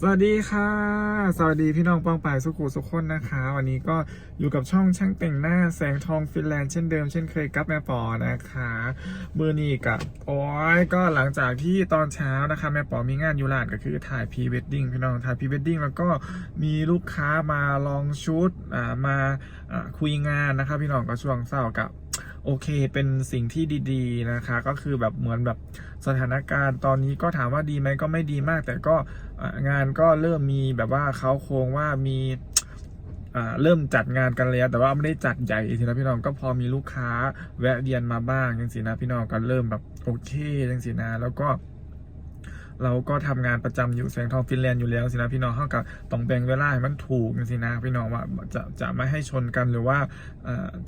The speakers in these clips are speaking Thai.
สวัสดีค่ะ สวัสดีพี่น้องปองปายสุขุสุขคนนะคะ วันนี้ก็อยู่กับช่องช่างแต่งหน้าแสงทองฟินแลนด์เช่นเดิมเช่นเคยกับแม่ปอนะคะมือนี้กับโอ้ยก็หลังจากที่ตอนเช้านะคะ แม่ปอมีงานอยูลาดก็คือถ่ายพรีเวดดิ้งพี่น้องถ่ายพรีเวดดิ้งแล้วก็มีลูกค้ามาลองชุดอ่ามาอ่าคุยงานนะคะ พี่น้องก็ช่วงเศร้ากับ โอเคเป็นสิ่งที่ดีๆนะคะ ก็คือแบบเหมือนแบบสถานการณ์ตอนนี้ก็ถามว่าดีไหมก็ไม่ดีมาก แต่ก็งานก็เริ่มมีแบบว่าเขาโครงว่ามีเริ่มจัดงานกันแล้วแต่ว่าไม่ได้จัดใหญ่ทีนะพี่น้องก็พอมีลูกค้าแวะเวียนมาบ้างจังสินะพี่น้องก็เริ่มแบบโอเคจังสินะแล้วก็ เราก็ทำงานประจำอยู่แสงทองฟินแลนด์อยู่แล้วสินะพี่น้องเท่ากับต้องแบ่งเวลาให้มันถูกสินะพี่น้องว่าจะจะไม่ให้ชนกันหรือว่า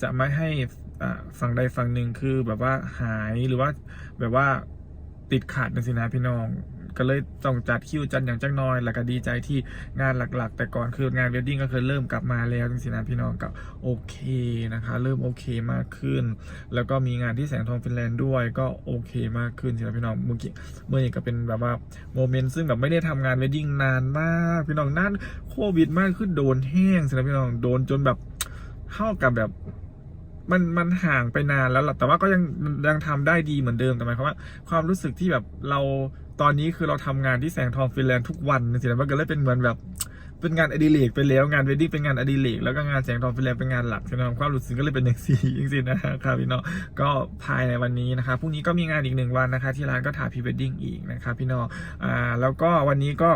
จะไม่ให้ฝั่งใดฝั่งหนึ่งคือแบบว่าหายหรือว่าแบบว่าติดขัดนะสินะพี่น้อง ก็เลยต้องจัดคิวจัดอย่างจังน้อย แล้วก็ดีใจที่งานหลักๆ แต่ก่อนคืองานเวดดิ้งก็คือเริ่มกลับมาแล้วจริงๆนะพี่น้องก็โอเคนะคะ เริ่มโอเคมากขึ้น แล้วก็มีงานที่แสงทองฟินแลนด์ด้วยก็โอเคมากขึ้นสินะพี่น้องเมื่อกี้เมื่อนี้ก็เป็นแบบว่าโมเมนต์ซึ่งแบบไม่ได้ทำงานเวดดิ้งนานมากพี่น้องนั่นโควิดมากขึ้นโดนแห้งสินะพี่น้องโดนจนแบบเข้ากับแบบมันมันห่างไปนานแล้วล่ะแต่ว่าก็ยังยังทำได้ดีเหมือนเดิมแต่หมายความว่าความรู้สึกที่แบบเรา ตอนนี้คือเราทำงานที่แสงทองฟินแลนด์ทุกวันสินะมันก็เลยเป็นเหมือนแบบเป็นงานอดิเรกไปแล้วงานเวดดิ้งเป็นงานอดิเรกแล้วก็งานแสงทองฟินแลนด์เป็นงานหลักใช่ไหมครับความรู้สึกก็เลยเป็นอย่างสี่จริงๆนะครับพี่น้องก็ภายในวันนี้นะครับพรุ่งนี้ก็มีงานอีกหนึ่งวันนะคะ ที่ร้านก็ถ่ายพรีเวดดิ้งอีกนะครับพี่น้องอ่าแล้วก็วันนี้ก็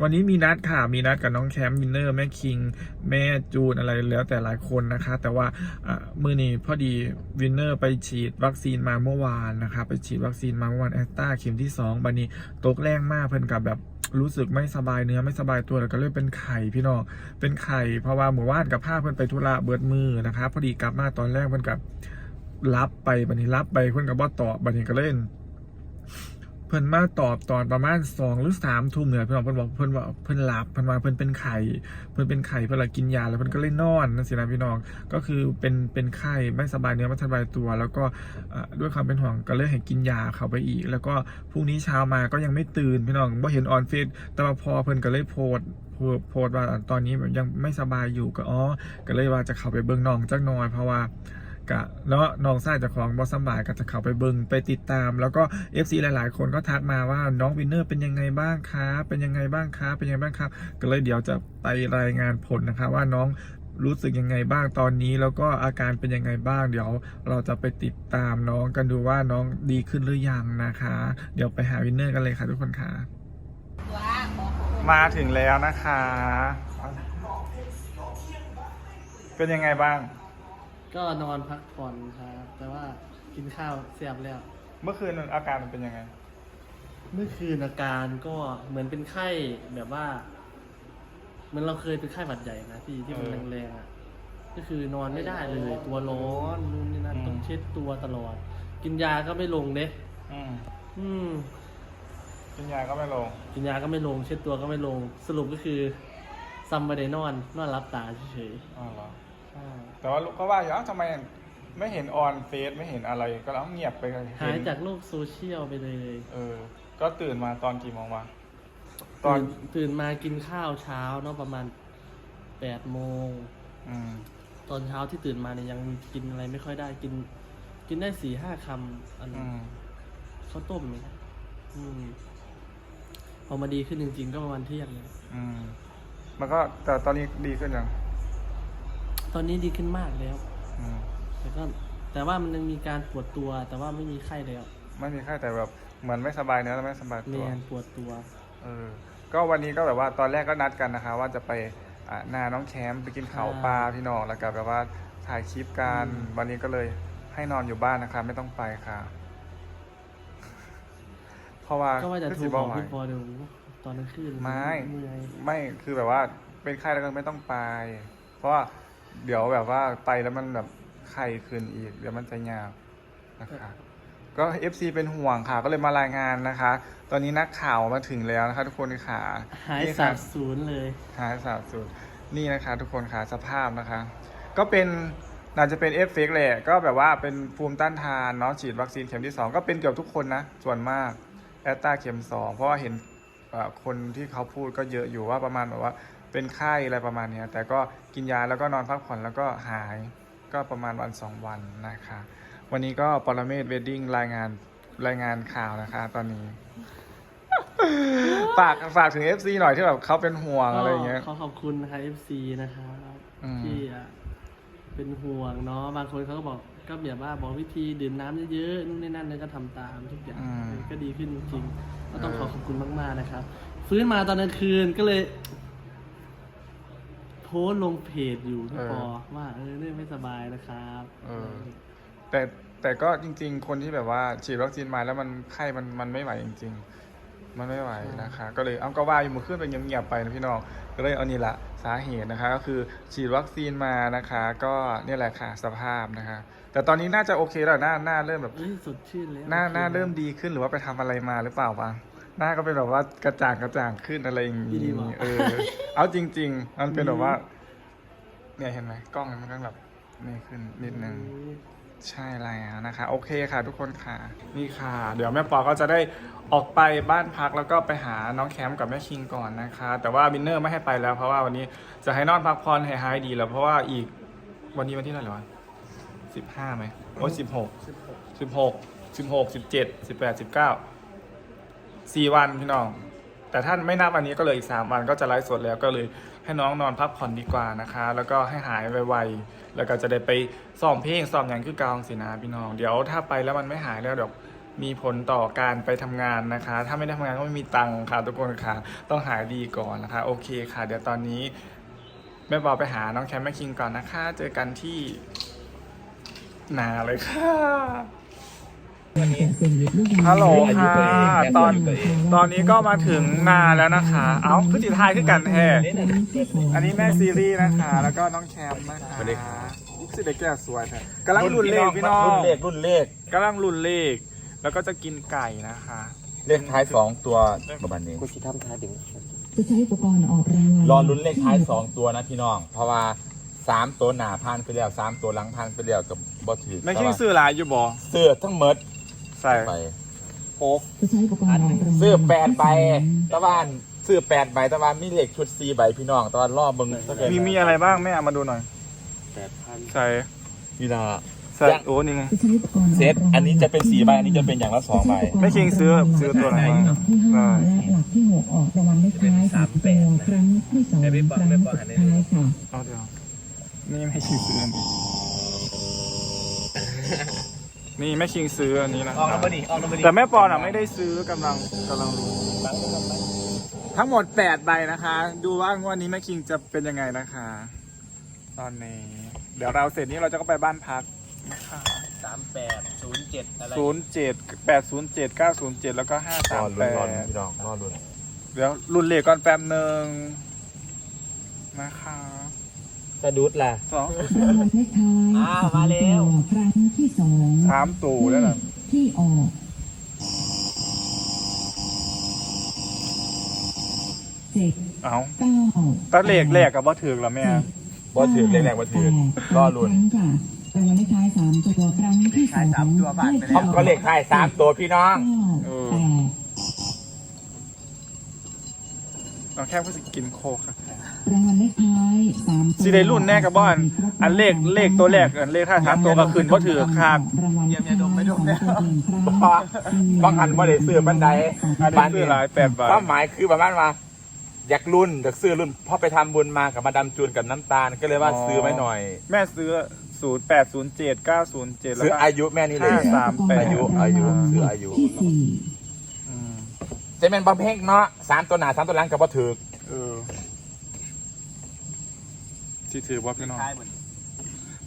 วันนี้มีนัดค่ะ มีนัดกับน้องแคมป์วินเนอร์แม่คิง แม่จูนอะไรแล้วแต่หลายคนนะคะ แต่ว่ามือนี้พอดีวินเนอร์ไปฉีดวัคซีนมาเมื่อวานนะคะไปฉีดวัคซีนมาเมื่อวานแอสตาเข็มที่2บันนี้ตกแรงมากเพิ่นกับแบบรู้สึกไม่สบายเนื้อไม่สบายตัวแล้วก็เลยเป็นไข่พี่น้องเป็นไข่เพราะว่าหมู่บ้านกับผ้าเพิ่นไปธุระเบิดมือนะคะพอดีกลับมาตอนแรกเพิ่นกับรับไปบันนี้รับไปเพิ่นกับบ่ตอบบันนี้ก็เล่น พิ่นมาตอบตอนประมาณสองหรือสามทุ่มเนี่ยเพิ่นบอกเพิ่นบอกเพิ่นว่าเพิ่นหลับเพิ่นมาเพิ่นเป็นไข่เพิ่นเป็นไข่เพิ่นละกินยาแล้วเพิ่นก็เลยนอนนั่นสินะพี่น้องก็คือเป็นเป็นไข้ไม่สบายเนื้อไม่สบายตัว แล้วก็ด้วยความเป็นห่วงก็เลยให้กินยาเข้าไปอีก แล้วก็พรุ่งนี้เช้ามาก็ยังไม่ตื่นพี่น้องบ่เห็นออนเฟซแต่ว่าพอเพิ่นก็เลยโพสโพสต์โพสว่าตอนนี้แบบยังไม่สบายอยู่ก็อ๋อก็เลยว่าจะเข้าไปเบิ่งนองจักหน่อยเพราะว่า กะเนาะน้องส้เจากของบอสบายก็จะเข้าไปเบิงไปติดตาม แล้วก็ FC หลาย ๆ คนก็ทักมาว่าน้องวินเนอร์เป็นยังไงบ้างคะเป็นยังไงบ้างคะเป็นยังไงบ้างครับก็เลยเดี๋ยวจะไปรายงานผลนะคะว่าน้องรู้สึกยังไงบ้างตอนนี้แล้วก็อาการเป็นยังไงบ้าง เดี๋ยวเราจะไปติดตามน้องกันดูว่าน้องดีขึ้นหรือยังนะคะ เดี๋ยวไปหาวินเนอร์กันเลยค่ะทุกคนค่ะ มาถึงแล้วนะคะ เป็นยังไงบ้าง ก็นอนพักผ่อนครับแต่ว่ากินข้าวเสียบแล้ว เมื่อคืนอาการมันเป็นยังไง เมื่อคืนอาการก็เหมือนเป็นไข้แบบว่าเหมือนเราเคยเป็นไข้หวัดใหญ่นะที่ที่มันเออแรงๆอะก็คือนอนไม่ได้เลย ตัวร้อนนู่นนี่นั่นอืม ต้องเช็ดตัวตลอด กินยาก็ไม่ลงเด้อืมอืม กินยาก็ไม่ลง กินยาก็ไม่ลง เช็ดตัวก็ไม่ลง สรุปก็คือซัมไม่ได้นอน นอนรับตาเฉยอ๋อเหรอๆใช่ แต่ว่าก็ว่าอยู่อ้าวทำไมไม่เห็นออนเฟซไม่เห็นอะไรก็แล้วเงียบไปเลยหายจากโลกโซเชียลไปเลย เออ ก็ตื่นมาตอนกี่โมงวะตอนตื่นตื่นมากินข้าวเช้าเนาะประมาณแปดโมงอืมตอนเช้าที่ตื่นมาเนี่ยยังกินอะไรไม่ค่อยได้กิน กินได้สี่ห้าคำอันอืมข้าวต้มเนี่ยอืมพอมาดีขึ้นจริง ๆ ก็ประมาณเที่ยงเลยอืมมันก็แต่ตอนนี้ดีขึ้นยัง ตอนนี้ดีขึ้นมากแล้วอืมแต่ก็แต่ว่ามันยังมีการปวดตัว แต่ว่าไม่มีไข้แล้วไม่มีไข้แต่แบบเหมือนไม่สบายเนื้อและไม่สบายเมตัว นปวดตัว เออ ก็วันนี้ก็แบบว่าตอนแรกก็นัดกันนะคะ ว่าจะไปอ่านาน้องแคมป์ไปกินข้าวปลาพี่น้องแล้วก็แบบว่าถ่ายคลิปกันอืม วันนี้ก็เลยให้นอนอยู่บ้านนะคะ ไม่ต้องไปค่ะ เพราะว่าก็ว่าจะโทรสิบอกไหวพี่ปอดูตอนกลางคืนไม่เมื่อยไม่คือแบบว่าเป็นไข้แล้วก็ไม่ต้องไป เพราะว่า เดี๋ยวแบบว่าไปแล้วมันแบบไข้ขึ้นอีก เดี๋ยวมันจะยากนะคะก็ FC เป็นห่วงค่ะ ก็เลยมารายงานนะคะ ตอนนี้นักข่าวมาถึงแล้วนะคะ ทุกคนค่ะหายนี่สาค่ะบสูญเลยหายสาบสูญนี่นะคะ ทุกคนค่ะสภาพนะคะ ก็เป็นน่าจะเป็นเอฟเฟกต์แหละก็แบบว่าเป็นภูมิต้านทานเนาะฉีดวัคซีนเข็มที่ 2 ก็เป็นเกือบทุกคนนะ ส่วนมากแอตตาเข็ม 2 เพราะว่าเห็นเอ่อคนที่เขาพูดก็เยอะอยู่ว่าประมาณแบบว่า เป็นไข้อะไรประมาณเนี้ยแต่ก็กินยาแล้วก็นอนพักผ่อนแล้วก็หายก็ประมาณวันสองวันนะคะ วันนี้ก็ปรเมศเวดดิ้งรายงานรายงานข่าวนะคะ ตอนนี้ ฝากฝากถึง FC หน่อยที่แบบเขาเป็นห่วงอะไรอย่างเงี้ยขอขอบคุณนะคะ FC นะครับอืมที่อะเป็นห่วงเนาะบางคนเขาก็บอกก็แบบว่าบอกวิธีดื่มน้ำเยอะๆนู่นนี่นั่นเนี่ยก็ทำตามทุกอย่างอืมก็ดีขึ้นจริงๆก็ต้องเออขอขอบคุณมากๆนะครับ ฟื้นมาตอนกลางคืนก็เลยโพสต์ลงเพจอยู่พี่ปอว่าเออเนี่ยไม่สบายนะครับเออ แต่แต่ก็จริง ๆ คนที่แบบว่าฉีดวัคซีนมาแล้วมันไข้มันมันไม่ไหวจริง ๆ มันไม่ไหวนะคะ ก็เลยเอาก็ว่าอยู่มือขึ้นไปเงียบๆไปนะพี่น้องก็เลยเอานี่ละสาเหตุนะคะ ก็คือฉีดวัคซีนมานะคะ ก็เนี่ยแหละค่ะสภาพนะคะ แต่ตอนนี้น่าจะโอเคแล้วหน้าหน้าเริ่มแบบเอ้ยสดชื่นแล้วหน้าโอคหน้าเริ่มดีขึ้นหรือว่าไปทำอะไรมาหรือเปล่าวะ หน้าก็เป็นแบบว่ากระจ่างกระจ่างขึ้นอะไรอย่างดีนี้ว่ะเออ เอาจริง ๆ มันเป็นแบบว่า เนี่ยเห็นไหมกล้องมันก็แบบนี่ขึ้นนิดนึงใช่แล้วนะคะ โอเคค่ะทุกคนค่ะ นี่ค่ะ เดี๋ยวแม่ปอก็จะได้ออกไปบ้านพักแล้วก็ไปหาน้องแคมป์กับแม่คิงก่อนนะคะ แต่ว่าบินเนอร์ไม่ให้ไปแล้ว เพราะว่าวันนี้จะให้นอนพักผ่อนให้หายดีแล้วเพราะว่าอีกวันนี้วันที่เท่าไหร่วะสิบห้าไหมโอ้สิบหกสิบหกสิบหกสิบหกสิบเจ็ดสิบแปดสิบเก้า สี่วันพี่น้อง แต่ท่านไม่นับวันนี้ก็เลยอีกสามวันก็จะไลฟ์สดแล้วก็เลยให้น้องนอนพักผ่อนดีกว่านะคะ แล้วก็ให้หายไวๆแล้วก็จะได้ไปซ้อมเพลงซ้อมอย่างคือกาวสินะพี่น้อง เดี๋ยวถ้าไปแล้วมันไม่หายแล้วเดี๋ยวมีผลต่อการไปทำงานนะคะ ถ้าไม่ได้ทำงานก็ไม่มีตังค์ค่ะทุกคนค่ะ ต้องหายดีก่อนนะคะ โอเคค่ะ เดี๋ยวตอนนี้แม่บอไปหาน้องแคมแม่คิงก่อนนะคะ เจอกันที่นาเลยค่ะ ฮัลโหลค่ะ ตอนตอนนี้ก็มาถึงนาแล้วนะคะ เอ้าคือจิตทายคือกันแท้อันนี้แม่ซีรีส์นะคะ แล้วก็น้องแคมนะคะสวัสดีครับอุ๊ยสิเด็กแก่สวยแท้กำลังรุ่นเลขพี่น้องรุ่นเลขรุ่นเลขกำลังรุ่นเลข แล้วก็จะกินไก่นะคะ เลขท้ายสองตัวประมาณนี้กูสิทำท่าดึงจะใช้อุปกรณ์ออกรางวัลรอลุ้นเลขท้ายสองตัวนะพี่น้อง เพราะว่าสามตัวหนาพันไปแล้วสามตัวหลังพันไปแล้วกับบอถือไม่คิดซื้อหลายอยู่บ่เสื้อทั้งหมด ใส่ไปจะใช้อุปกรณ์ออกรางวัลเสื้อแปดใบตะวันเสื้อแปดใบตะวันมีเลขชุดสี่ใบพี่น้องตะวันรอบเบึงสักมีมีอะไรบ้างแม่เอามาดูหน่อยแปดพันใส่พี่นาใส่ยังโอ้นี่ไง จะใช้อุปกรณ์กเซตรางวัลอันนี้จะเป็นสี่ใบอันนี้จะเป็นอย่างละสองใบ ไม่คิงซื้อซื้อตัวไหนหลักที่ห้าและหลักที่หกออกรางวัลเลขท้ายสามตัวครั้งที่สองครั้งสุดท้ายค่ะ เอาเดี๋ยว นี่ไม่คิงซื้ออันนี้ นี่แม่คิงซื้ออันนี้นะคออกรัแล้วบบ่ดิออกแล้วบ่ดิแต่แม่ปอนอะไม่ได้ซื้อกำลังกำลังรู้ทั้งหมด8ใบนะคะ ดูว่างวดนี้แม่คิงจะเป็นยังไงนะคะ ตอนนี้ เดี๋ยวเราเสร็จนี้เราจะก็ไปบ้านพักนะคะสามแปดศูนย์เจ็ดอะไรศูนย์เจ็ดแปดศูนย์เจ็ดเก้าศูนย์เจ็ดแล้วก็ห้ารสาอมลุ้แปนรอดลุ้นพี่น้องรอลุ้นเดี๋ยวรุ่นเลขก่อนแป๊บหนึ่งนะคะ สะดุดล่ะสองรางวัลเลขท้ายอ้าวมาแล้วครั้งที่สองสามตูแล้วนะที่ออก เจ็ดเอาเก้าตอนเลขแรกกับว่าถือแล้วแม่บอถือเลขแรกบอถือรอลุ้นครั้งค่ะรางวัลเลขท้ายสามตัวครั้งที่สองสามตัวบาทไปแล้ว ก็เลขท้ายสามตัวพี่น้อง เก้าแปด น้องแค่เพื่อกินโคกค่ะ รางวัลเลขท้ายสามตัวสิได้รุ่นแน่กับบ้านอันเลขเลขตัวแรกอันเลขท้ายสามตัวก็ขึ้นว่าถือคาก รางวัลเลขท้ายสองตัวหนึ่งครั้งบางอันบ่ได้ซื้อบันไดอันนี้ซื้อหลายแปดบาท ความหมายคือประมาณว่าอยากรุ่นอยากซื้อรุ่นพอไปทำบุญมากับมาดามจูนกับน้ำตาลก็เลยว่าซื้อไว้หน่อย แม่ซื้อศูนย์แปดศูนย์เจ็ดเก้าศูนย์เจ็ดแล้วซื้อก็ อายุแม่นี่เลยห้าสามแปด อายุอายุซื้ออายุที่สี่ อืมเจะเป็นบอมเพ่งเนาะสามตัวหนาสามตัวหลังกับบ่ถือ เออ ที่ถือว่าพี่น้องท้ายเหมือน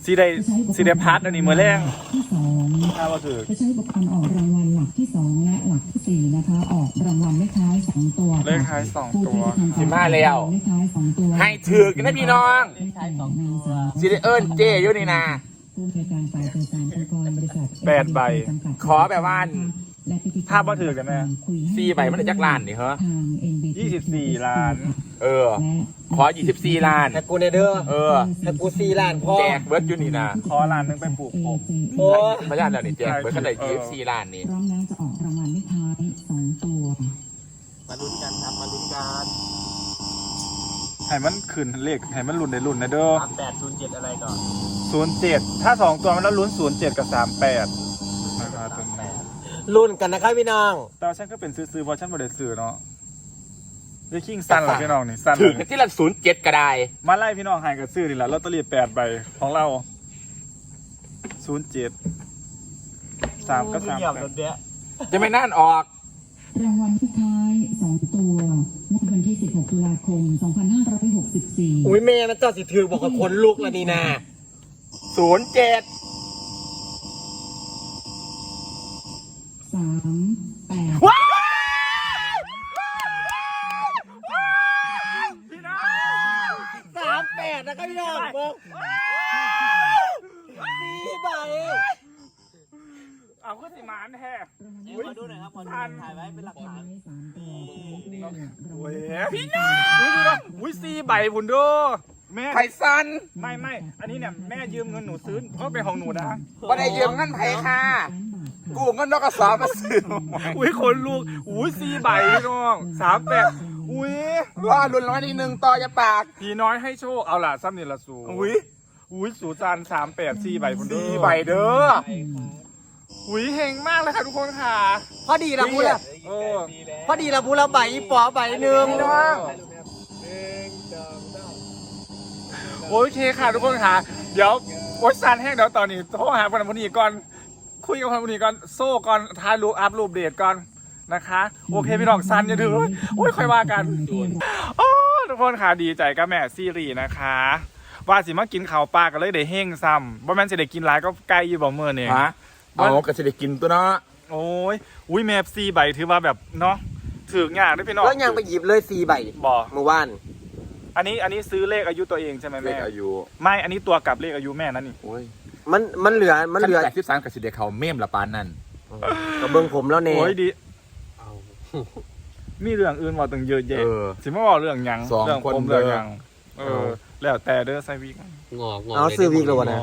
สีได้สีได้พัดอันนี้มือแรงที่สองถ้าว่าถือจะใช้อุปกรณ์ออกรางวัลหลักที่สองและหลักที่สี่นะคะ ออกรางวัลเลขท้ายสองตัวค่ะเลขท้ายสองผู้ตัวที่จะทำการสิมาแล้วเลขท้ายสองตัวให้ถือกันนะพี่น้องเลขท้ายสองตัวสิได้เอิ้นเจอยู่นี่นะผู้อำนวยการฝ่ายสื่อสารองค์กรบริษัทแปดใบจำกัดขอแบบว่า และพิธีกรภาพบ่ถือกันแม่คุยให้สี่ใบมันได้จักล้านนี่เหรอทาง NBT ยี่สิบสี่ล้าน เออและขอ24ล้านแต่กูในเด้อเออแต่กูสี่ล้านพอแจกเบิร์ดอยู่นี่นะขอล้านหนึงไปปลูกผมโอ้ยพยานแล้วนี่แจกเบิร์ดขนาดเออยี่สิบสี่ล้านนี่พร้อมแล้วจะออกรางวัลเลขท้ายสองตัวมาลุ้นกันครับมาการให้มันขึ้นเลขให้มันรุ่นในรุ่นนะเด้อสามแปดศูนย์เจ็ดอะไรก่อนศูนย์เจ็ดถ้าสองตัวมันแล้วลุ้นศูนย์เจ็ดกับสามแปด รุ่นกันนะครับพี่น้องแต่ว่าฉันก็เป็นซื้อๆเพราะฉันบริซื้อเนาะเดี๋ยวคิงสั้นเหรอพี่น้องนี่สั้นถึงเลยที่ละศูนย์เจ็ดก็ได้ มาไล่พี่น้องใหายกับซื้อนี่แหละลอตเตอรี่แปดใบของเราศูนย์เจ็ดสามก็สามเงียบแปรดถเนี้ยจะไม่น่านออก รางวัลที่ท้ายสองตัวงวดวันที่ 16 ตุลาคม 2564 อุ้ยแม่นะเจ้าสิถือบอกว่าคนลุกแล้วนี่นะศูนย์เจ็ด สามแปดสามแปดนะครับพี่น้องเบิ้งสี่ใบเอาขึ้นสิมานแท้เดี๋ยวมาดูหน่อยครับพอถ่ายไว้เป็นหลักฐานสามตัวโอ้ยพี่น้องอุ้ยดูนะอุ้ยสี่ใบบุญดูแม่ไผ่ซันไม่ไม่อันนี้เนี่ยแม่ยืมเงินหนูซื้อเพราะเป็นของหนูนะบ่ได้ยืมเงินไผ่ค่ะ กูเงินนอกกระสอบมาซื้ออุ้ยคนลูกอุ้ยสี่ใบพี่น้องสามแปดอุ้ยว่ารุนร้อยที่หนึ่งต่อจะปากพี่น้อยให้โชคเอาล่ะซ้ำนี่ละสูอุ้ยอุ้ยสูจานสามแปดสี่ใบคุณสี่ใบเด้ออุ้ยเฮงมากเลยค่ะทุกคนค่ะ พอดีละพูดละเออพอดีละพูดละใบปอใบหนึ่งพี่น้องโอเคค่ะทุกคนค่ะ เดี๋ยวโอ๊ยซานแห้งเดี๋ยวตอนนี้โทรหาคนคนนี้ก่อน คุยกับคนคนนี้ก่อนโซ่ก่อนถ่ายรูปอัพรูปเดทก่อนนะคะ โอเคพี่น้องซันอย่าถือโอ้ยค่อยว่ากันโอ้ทุกคนค่ะดีใจกับแม่ซีรีส์นะคะ ว่าสิมากินข้าวปลากันเลยได้เฮงซ้ำว่าแม่นจะได้กินหลายก็ใกล้อยู่บ่เมื่อนี่ฮะเอากระสิได้กินตัวเนาะโอ้ยอุ้ยแมฟซีใบถือว่าแบบเนาะถือยากด้วยพี่น้องแล้วยังไปหยิบเลยสี่ใบบอกเมื่อวานอันนี้อันนี้ซื้อเลขอายุตัวเองใช่ไหมเลแม่ขอายุ ไม่อันนี้ตัวกับเลขอายุแม่นั่นนี่โอ้ย มันมันเหลือมันเหลือแปดสิบสามกระสิได้เขาเมมละปานนั่นกับเบิ้งผมแล้วเน่โอ้ยดี มีเรื่องอื่นว่าตึงเยอะแยะเออสิมาบอกเรื่องหยังสองเรื่องคนผมเด้อ เรื่องหยังเออ แล้วแต่เด้อไซวิก งอกงอกเอาซื้อวีกเลยวะนะ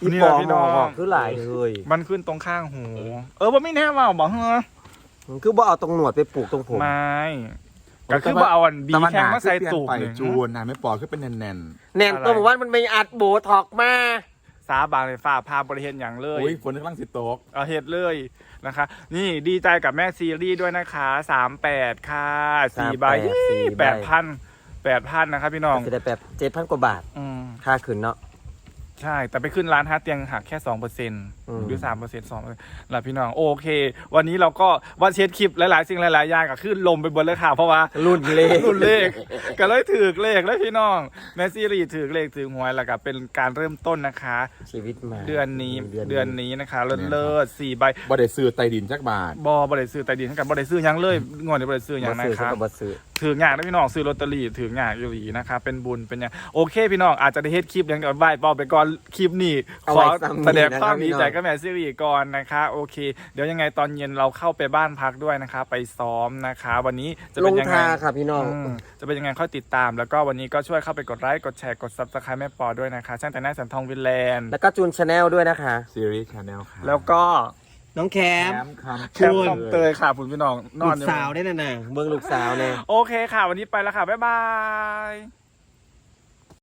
อีนี่ปแหอละพี่น้องบอกคือหลายเลยมันขึ้นตรงข้างหู เออว่าไม่แน่ว่าบอกเฮ้อคือบ่เอาตรงหนวดไปปลูกตรงผม ไม่ ก็คือว่าเอาอันบีแข้งมาใส่ตูบไปเนี่ยจูนนะไม่ปอขึ้นเป็นแน่นแน่นตัวบอกว่ามันไม่อัดโบท็อกมาสาบางเลยฝ่าพาบริเห็นอย่างเลๆยโอ้ยฝนกำลังสิตกเอาเห็ดเลยนะคะ นี่ดีใจกับแม่ซีรีส์ด้วยนะคะสามแปดค่ะสี่ใบสี่ใบแปดพันแปดพันนะครับพี่น้องจะได้แบบเจ็ดพันกว่าบาทอืมค่าขึ้นเนาะ ใช่ แต่ไปขึ้นร้านฮาร์ดเตียงหักแค่สองเปอร์เซ็นต์อืมหรือสามเปอร์เซ็นต์สองหลับพี่น้อง โอเค วันนี้เราก็วันเช็ดคลิปหลาย ๆ สิ่งหลาย ๆ อย่างก็ขึ้นลมไปบนเลยค่ะ เพราะว่ารุ่นเลขรุ่นเลข ก็เลยถือเลขแล้วพี่น้องแม่ซีรีส์ถือเลขถือหวยแล้วก็เป็นการเริ่มต้นนะคะ ชีวิตมาเดือนนี้เดือนนี้นะคะเลิศเลิศสี่ใบบ่ได้ซื้อใต้ดินจักบาทบอบริซื้อแต่ดีทั้งกันบริซื้อหยังเลยงอนบริซื้อหยังบ่นะซื้อครับก็บ่ซื้อถืองานนะพี่น้องซื้อลอตเตอรี่ถืองานอยู่หลีนะครับเป็นบุญเป็นหยังโอเค พี่น้องอาจจะได้เฮ็ดคลิปหยังกับใบายปอไปก่อนคลิปนี้เอาขไว้อซ้ำแสดงนี้นะครับความดีใจพี่น้องกับแม่ซีรีส์ก่อนนะคะ โอเค เดี๋ยวยังไงตอนเย็นเราเข้าไปบ้านพักด้วยนะคะ ไปซ้อมนะคะ วันนี้จะลเป็นงยังไง ทาค่ะพี่น้อง อืมจะเป็นยังไงค่อยติดตาม แล้วก็วันนี้ก็ช่วยเข้าไปกดไลค์ กดแชร์ กดซับสไครต์แม่ปอด้วยนะคะ ช่างแต่งหน้าแสนทองวินแลนด์ แล้วก็จูนชาแนลด้วยนะคะ ซีรีส์ชาแนลค่ะแล้วก็น้องแคม แคมป์คำแคมป์คำเตยค่ะคุณพี่น้อง นลูอนกอยู่สาวได้น่ะนะเบิ่งลูกสาวเนี่ย โอเคค่ะ วันนี้ไปแล้วค่ะ บ๊ายบาย